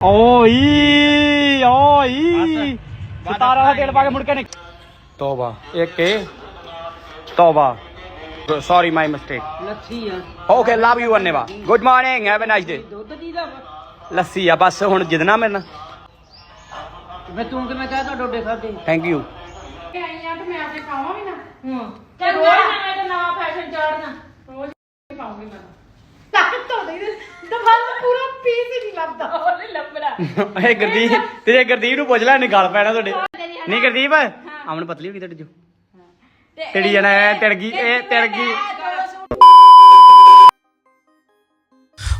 ਓਈ ਓਈ। ਸਤਾਰਾ ਦਾ ਤੇਲ ਪਾ ਕੇ ਮੁੜ ਕੇ ਨਿਕ ਤੋਬਾ ਇੱਕ ਏ ਤੋਬਾ। ਸੌਰੀ ਮਾਈ ਮਿਸਟੇਕ ਲੱਸੀ ਆ। Okay love you anyway. Good morning have a nice day ਦੁੱਧ ਦੀ ਦਾ ਲੱਸੀ ਆ ਬਸ ਹੁਣ ਜਿੱਦਣਾ ਮੇਰੇ ਨਾਲ। ਮੈਂ ਤੂੰ ਕਿਵੇਂ ਕਹਿ ਤਾ ਡੋਡੇ ਖਾਦੇ? ਥੈਂਕ ਯੂ ਆਈਆਂ ਤੇ ਮੈਂ ਆਪੇ ਖਾਵਾਂ ਵੀ ਨਾ। ਹਾਂ। ਤੇ ਰੋਜ਼ ਨਵੇਂ ਤੇ ਨਵਾਂ ਫੈਸ਼ਨ ਚਾੜਨਾ ਰੋਜ਼ ਖਾਉਂਗੀ ਮੈਂ ਤਾਕਤ ਤੋਂ ਦੇ ਦਫਾ ਪੂਰਾ ਪੀਸ ਹੀ ਨਹੀਂ ਲੱਭਦਾ। ਉਹ ਨਹੀਂ ਲੱਭਦਾ ਏ ਗੁਰਦੀਪ ਤੇਰੇ ਗੁਰਦੀਪ ਨੂੰ ਪੁੱਛ ਲੈ ਇਹਨੇ ਗਲ ਪੈਣਾ ਤੁਹਾਡੇ। ਨਹੀਂ ਗੁਰਦੀਪ ਅਮਨ ਪਤਲੀ ਹੋ ਗਈ ਤੁਹਾਡੇ ਜੋ ਤੇੜੀ ਜਾਣਾ ਤੜ ਗਈ ਇਹ ਤੜ ਗਈ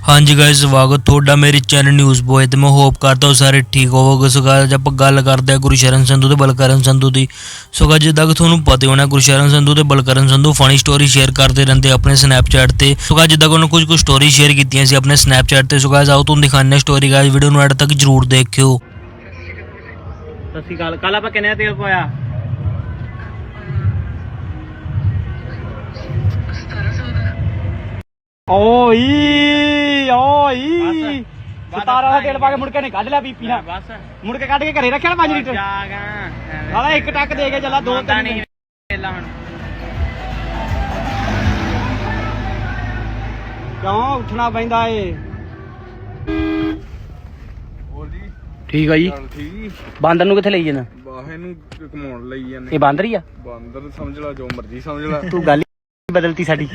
ਹਾਂਜੀ ਗਾਇਸ ਸਵਾਗਤ ਤੁਹਾਡਾ ਮੇਰੇ ਚੈਨਲ ਨਿਊਜ਼ ਬੋਏ ਤੇ। ਮੈਂ ਹੋਪ ਕਰਦਾ ਹਾਂ ਸਾਰੇ ਠੀਕ ਹੋਵੋਗੇ। ਸੋ guys, ਆਪਾਂ ਗੱਲ ਕਰਦੇ ਹਾਂ ਗੁਰਸ਼ਰਨ ਸੰਧੂ ਤੇ ਬਲਕਰਨ ਸੰਧੂ ਦੀ। ਸੋ guys, ਜਿੱਦਾਂ ਕਿ ਤੁਹਾਨੂੰ ਪਤਾ ਹੋਣਾ ਗੁਰਸ਼ਰਨ ਸੰਧੂ ਤੇ Balkaran Sandhu funny story share ਕਰਦੇ ਰਹਿੰਦੇ ਆਪਣੇ ਸਨੈਪਚੈਟ ਤੇ। ਸੋ guys, ਜਿੱਦਾਂ ਕਿ ਉਹਨਾਂ ਕੁਝ ਕੁ ਸਟੋਰੀ ਸ਼ੇਅਰ ਕੀਤੀਆਂ ਸੀ ਆਪਣੇ ਸਨੈਪਚੈਟ ਤੇ। ਸੋ guys, ਆਓ ਤੁਹਾਨੂੰ ਦਿਖਾਉਂਦੇ ਹਾਂ ਸਟੋਰੀ ਗਾਇਸ ਵੀਡੀਓ ਨੂੰ ਐਡ ਤੱਕ ਜਰੂਰ ਦੇਖਿਓ। ਸਤਿ ਸ਼੍ਰੀ ਅਕਾਲ। ਕੱਲ ਆਪਾਂ ਕਿੰਨੇ ਤੇਲ ਪਾਇਆ? ਓਈ 17 ਦਾ ਤੇਲ ਪਾ ਕੇ ਮੁੜ ਕੇ ਨੇ ਕੱਢ ਲਿਆ ਬੀਪੀ ਨਾਲ। ਬਸ। ਮੁੜ ਕੇ ਕੱਢ ਕੇ ਘਰੇ ਰੱਖਿਆ ਨਾ 5 ਲੀਟਰ ਜਾਗਾ ਸਾਲਾ ਇੱਕ ਟੱਕ ਦੇ ਕੇ ਚੱਲਾ ਦੋ ਤਿੰਨ ਨਹੀਂ ਪਹਿਲਾਂ ਹੁਣ। ਕਿਉਂ ਉੱਠਣਾ ਪੈਂਦਾ ਏ? ਹੋਰ ਠੀਕ ਆ ਜੀ। ਚੱਲ ਠੀਕ? ਬਾਂਦਰ ਨੂੰ ਕਿੱਥੇ ਲਈ ਜਾਣਾ ਵਾਹ ਇਹਨੂੰ ਕਮਾਉਣ ਲਈ ਜਾਂਦੇ। ਇਹ ਬਾਂਦਰ ਹੀ ਆ? ਬਾਂਦਰ ਸਮਝ ਲਾ ਜੋ ਮਰਜ਼ੀ ਸਮਝ ਲਾ। ਤੂੰ ਗੱਲ ਬਦਲਤੀ ਸਾਡੀ।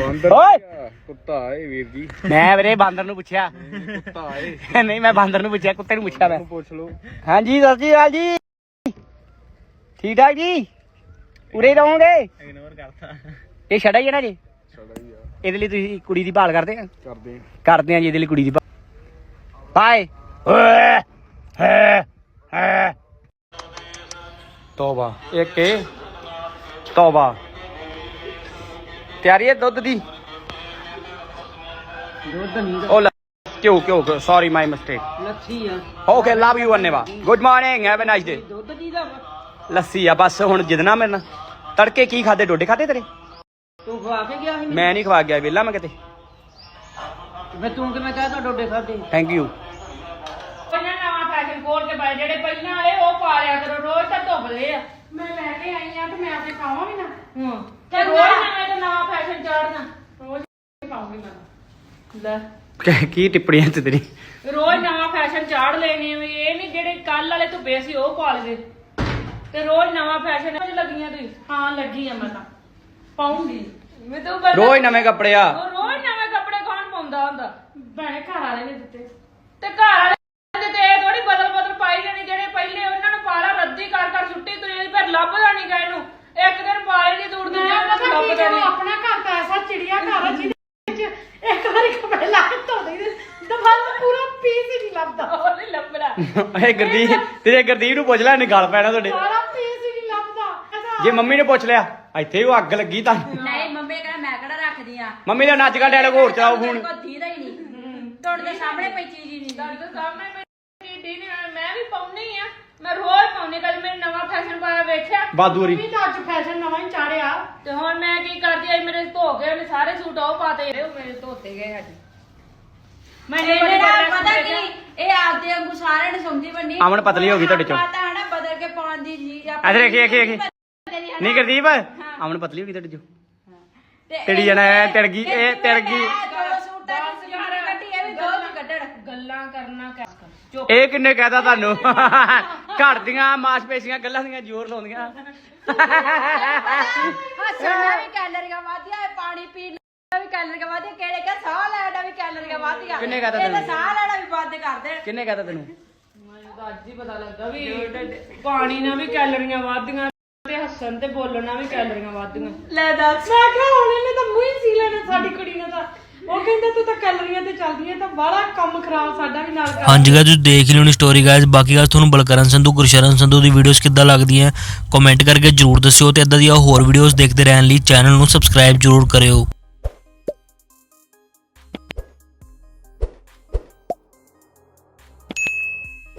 ਬਾਂਦਰ ਓਏ! ਆ, ਕੁੱਤਾ ਏ ਵੀਰ ਜੀ। ਮੈਂ ਵੀਰੇ ਬਾਂਦਰ ਨੂੰ ਪੁੱਛਿਆ। ਕੁੱਤਾ ਏ। ਨਹੀਂ ਮੈਂ ਬਾਂਦਰ ਨੂੰ ਪੁੱਛਿਆ ਕੁੱਤੇ ਨੂੰ ਪੁੱਛਿਆ ਮੈਂ। ਉਹਨੂੰ ਪੁੱਛ ਲਓ। ਹਾਂਜੀ ਸਤਿ ਸ਼੍ਰੀ ਅਕਾਲ ਜੀ। ਠੀਕ ਠਾਕ ਜੀ? ਉਰੇ ਰਹੋਗੇ? ਇਗਨੋਰ ਕਰਤਾ। ਇਹ ਛੜਾ ਹੀ ਹੈ ਨਾ ਜੀ? ਛੜਾ ਹੀ ਆ। ਇਹਦੇ ਲਈ ਤੁਸੀਂ ਕੁੜੀ ਦੀ ਭਾਲ ਕਰਦੇ ਆ? ਕਰਦੇ ਕਰਦੇ ਆ ਜੀ ਇਹਦੇ ਲਈ ਕੁੜੀ ਦੀ ਭਾਲ। ਬਾਏ ਓਏ! ਹੈ! ਹੈ! ਤੋਬਾ। ਇੱਕ ਏ ਤੋਬਾ। ਤਿਆਰੀ ਹੈ ਦੁੱਧ ਦੀ? ਦੁੱਧ ਨਹੀਂ ਦਾ ਉਹ ਲੈ, ਕਿਉਂ ਕਿਉਂ ਸੌਰੀ ਮਾਈ ਮਿਸਟੇਕ ਲੱਸੀ ਆ। Okay love you anyway good morning have a nice day ਦੁੱਧ ਦੀ ਦਾ ਲੱਸੀ ਆ ਬਸ ਹੁਣ ਜਿੱਦਣਾ ਮੇਰੇ ਨਾਲ। ਤੜਕੇ ਕੀ ਖਾਦੇ ਡੋਡੇ ਖਾਦੇ ਤੇਰੇ? ਤੂੰ ਖਵਾ ਕੇ ਗਿਆ ਸੀ ਮੈਂ ਨਹੀਂ ਖਵਾ ਗਿਆ ਵੇਲਾ ਮੈਂ ਕਿਤੇ। ਮੈਂ ਤੂੰ ਕਿਵੇਂ ਕਹਿ ਤਾ ਡੋਡੇ ਖਾਦੇ ਥੈਂਕ ਯੂ ਪਹਿਲਾਂ ਨਵਾਂ ਫੈਸ਼ਨ ਖੋਲ ਕੇ ਪਾਏ ਜਿਹੜੇ ਪਹਿਲਾਂ ਵਾਲੇ ਉਹ ਪਾ ਲਿਆ ਕਰੋ ਰੋਜ਼ ਤਾਂ ਧੁੱਪਦੇ ਆ। ਮੈਂ ਲੈ ਕੇ ਆਈ ਆ ਤੇ ਮੈਂ ਆਪੇ ਖਾਵਾਂ ਵੀ ਨਾ। ਹਾਂ। ਤੇ ਰੋਜ਼ ਤੇ ਚਾੜਨਾ ਰੋਜ਼ ਖਾਉਂਗੀ ਮੈਂ। ਲੈ। ਕੀ ਟਿੱਪਣੀਆਂ ਤੇ ਤੇਰੀ? ਰੋਜ਼ ਨਵਾਂ ਫੈਸ਼ਨ ਚਾੜ ਲੈਣੇ ਵੀ ਇਹ ਨਹੀਂ ਜਿਹੜੇ ਕੱਲ ਵਾਲੇ ਧੁੱਪੇ ਸੀ ਉਹ ਪਾ ਲਵੇ। ਤੇ ਰੋਜ਼ ਨਵਾਂ ਫੈਸ਼ਨ ਵਿੱਚ ਲੱਗੀਆਂ ਤੁਸੀਂ। ਹਾਂ ਲੱਗੀ ਆ ਮੈਂ ਤਾਂ। ਪਾਉਂਗੀ। ਮੈਂ ਤਾਂ ਪਹਿਲਾਂ- ਰੋਜ਼ ਨਵੇਂ ਕੱਪੜੇ ਆ। ਉਹ ਰੋਜ਼ ਨਵੇਂ ਕੱਪੜੇ ਕੌਣ ਪਾਉਂਦਾ ਹੁੰਦਾ? ਭੈਣੇ ਘਰ ਵਾਲੇ ਨੇ ਦਿੱਤੇ। ਤੇ ਘਰ ਵਾਲੇ ਦੇ ਤੇ ਇਹ ਥੋੜੀ ਬਦਲ ਬਦਲ ਪਾਈ ਜਾਣੀ ਜਿਹੜੇ ਪਹਿਲੇ ਉਹਨਾਂ ਨੂੰ ਪਾਲਾ ਰੱਦੀ ਕਰ ਕਰ ਸੁੱਟੀ ਤੁਰੀ ਫਿਰ ਲੱਭਦਾ ਨਹੀਂ ਗਾ ਇਹਨੂੰ ਇੱਕ ਦਿਨ ਪਾਲੇ ਦੀ ਦੂਰ ਦੂਜੇ ਨੂੰ ਲੱਭਦਾ ਨਹੀਂ ਆਪਣਾ ਘਰ ਤਾਂ ਐਸਾ ਚਿੜੀਆ ਘਰ ਆ ਜਿਹਦੇ ਵਿੱਚ ਇੱਕ ਵਾਰੀ ਕੱਪੜੇ ਲਾ ਕੇ ਧੋ ਦੇਈਦੇ ਦਫਾ ਪੂਰਾ ਪੀਸ ਹੀ ਨਹੀਂ ਲੱਭਦਾ ਉਹ ਨਹੀਂ ਲੱਭਦਾ ਏ ਗੁਰਦੀਪ ਤੇਰੇ ਗੁਰਦੀਪ ਨੂੰ ਪੁੱਛ ਲੈ ਇਹਨੇ ਗਲ ਪੈਣਾ ਤੁਹਾਡੇ। ਸਾਰਾ ਪੀਸ ਹੀ ਨਹੀਂ ਲੱਭਦਾ ਇਹਦਾ ਜੇ ਮੰਮੀ ਨੇ ਪੁੱਛ ਲਿਆ ਇੱਥੇ ਉਹ ਅੱਗ ਲੱਗੀ ਤਾਂ ਨਹੀਂ ਮੰਮੀ ਕਹਿੰਦਾ ਮੈਂ ਕਿਹੜਾ ਰੱਖਦੀ ਆ? ਮੰਮੀ ਦਾ ਨੱਚ ਗਾ ਡਾਇਲੋਗ ਹੋਰ ਚਲਾਓ ਫੋਨ ਕੋਈ ਦੀਦਾ ਹੀ ਨਹੀਂ। ਤੁਹਾਡੇ ਦੇ ਸਾਹਮਣੇ ਪਈ ਚੀਜ਼ ਹੀ ਨਹੀਂ। ਤੁਹਾਡੇ ਸਾਹਮਣੇ ਮੇਰੀ ਟੀ ਨਹੀਂ ਮੈਂ ਵੀ ਪਾਉਣੀ ਆ। ਮੈਂ ਰੋਜ਼ ਪਾਉਣੀ ਕਦੇ ਮੇਰੇ ਨਵਾਂ ਫੈਸ਼ਨ ਪਾਇਆ ਵੇਖਿਆ। ਬਾਦੂਰੀ ਵੀ ਤਾਂ ਅੱਜ ਫੈਸ਼ਨ ਨਵਾਂ ਹੀ ਚਾੜਿਆ। ਤੇ ਹੁਣ ਮੈਂ ਕੀ ਕਰਦੀ ਆਈ ਮੇਰੇ ਧੋ ਗਏ ਉਹਨੇ ਸਾਰੇ ਸੂਟ ਉਹ ਪਾਤੇ। ਮੇਰੇ ਧੋਤੇ ਗਏ ਅੱਜ। ਮੈਂ ਇਹਨੇ ਨਾ ਇਹ ਆਪਦੇ ਵਾਂਗੂ ਸਾਰਿਆਂ ਨੂੰ ਸਮਝੀ ਬੰਨੀ। ਅਮਨ ਪਤਲੀ ਹੋ ਗਈ ਤੁਹਾਡੇ ਚੋਂ। ਪਤਾ ਹੈ ਨਾ ਬਦਲ ਕੇ ਪਾਉਣ ਦੀ ਚੀਜ਼ ਆ ਇੱਧਰ ਦੇਖੀ ਦੇਖੀ ਦੇਖੀ। ਤੇਰੀ ਹੈ ਨਹੀਂ ਨਾ। ਗੁਰਦੀਪ ਅਮਨ ਪਤਲੀ ਹੋ ਗਈ ਤੁਹਾਡੇ ਜੋ ਤੇ ਤੇਰੀ ਜਾਣਾ ਤੇੜ ਗਈ, ਇਹ ਤੇੜ ਗਈ। ਇਹ ਦੋ ਸੂਟਾਂ ਦੀ ਸਲਵਾਰ ਕੱਢੀ ਇਹ ਵੀ ਦੋ ਵੀ ਕੱਢਣ। ਗੱਲਾਂ ਕਰਨਾ ਕਰ। ਚੁੱਪ। ਇਹ ਕਿੰਨੇ ਕਹਿਦਾ ਤੁਹਾਨੂੰ? ਘਰ ਦੀਆਂ ਮਾਸਪੇਸ਼ੀਆਂ ਗੱਲਾਂ ਦੀਆਂ ਜ਼ੋਰ ਲਾਉਂਦੀਆਂ। ਹੱਸਣ ਵੀ ਕੈਲਰੀਆਂ ਵਾਧੀਆਂ ਇਹ ਪਾਣੀ ਪੀਣ ਦਾ ਵੀ ਕੈਲਰੀਆਂ ਵਾਧੀਆਂ ਕਿਹੜੇ ਕਹ ਸਾਹ ਦਾ ਵੀ ਕੈਲਰੀਆਂ ਵਾਧੀਆਂ ਕਿਹਨੇ ਕਹਿ ਤਾ ਇਹ ਤਾਂ ਤੈਨੂੰ? ਸਾਹ ਲੈਣਾ ਵੀ ਬੰਦ ਕਰ ਦੇਣ ਕਿੰਨੇ ਕਹਿਦਾ ਤੈਨੂੰ? ਮੈਨੂੰ ਤਾਂ ਅੱਜ ਹੀ ਪਤਾ ਲੱਗਾ ਵੀ ਪਾਣੀ ਨਾਲ ਵੀ ਕੈਲਰੀਆਂ ਵੱਧਦੀਆਂ ਤੇ ਹੱਸਣ ਤੇ ਬੋਲਣ ਨਾਲ ਵੀ ਕੈਲਰੀਆਂ ਵੱਧਦੀਆਂ। ਲੈ ਦੱਸ ਮੈਂ ਕਿਹਾ ਹੁਣ ਇਹਨੇ ਤਾਂ ਮੂੰਹ ਹੀ ਸੀ ਲੈਣਾ ਸਾਡੀ ਕੁੜੀ ਨੇ ਤਾਂ। ਉਹ ਕਹਿੰਦਾ ਤੂੰ ਤਾਂ ਕੈਲਰੀਆਂ ਤੇ ਚੱਲਦੀ ਹੈ ਤਾਂ ਬੜਾ ਕੰਮ ਖਰਾਬ ਸਾਡਾ ਵੀ ਨਾਲ ਕਰ। ਹਾਂਜੀ ਗਾਇਸ ਤੁਸੀਂ ਦੇਖ ਲਿਓ ਨੀ ਸਟੋਰੀ ਗਾਇਸ ਬਾਕੀ ਗਾਇਸ ਤੁਹਾਨੂੰ ਬਲਕਰਨ ਸੰਧੂ ਗੁਰਸ਼ਰਨ ਸੰਧੂ ਦੀ ਵੀਡੀਓਜ਼ ਕਿੱਦਾਂ ਲੱਗਦੀਆਂ ਕਮੈਂਟ ਕਰਕੇ ਜਰੂਰ ਦੱਸਿਓ ਤੇ ਇਦਾਂ ਦੀਆਂ ਹੋਰ ਵੀਡੀਓਜ਼ ਦੇਖਦੇ ਰਹਿਣ ਲਈ ਚੈਨਲ ਨੂੰ ਸਬਸਕ੍ਰਾਈਬ ਜਰੂਰ ਕਰਿਓ।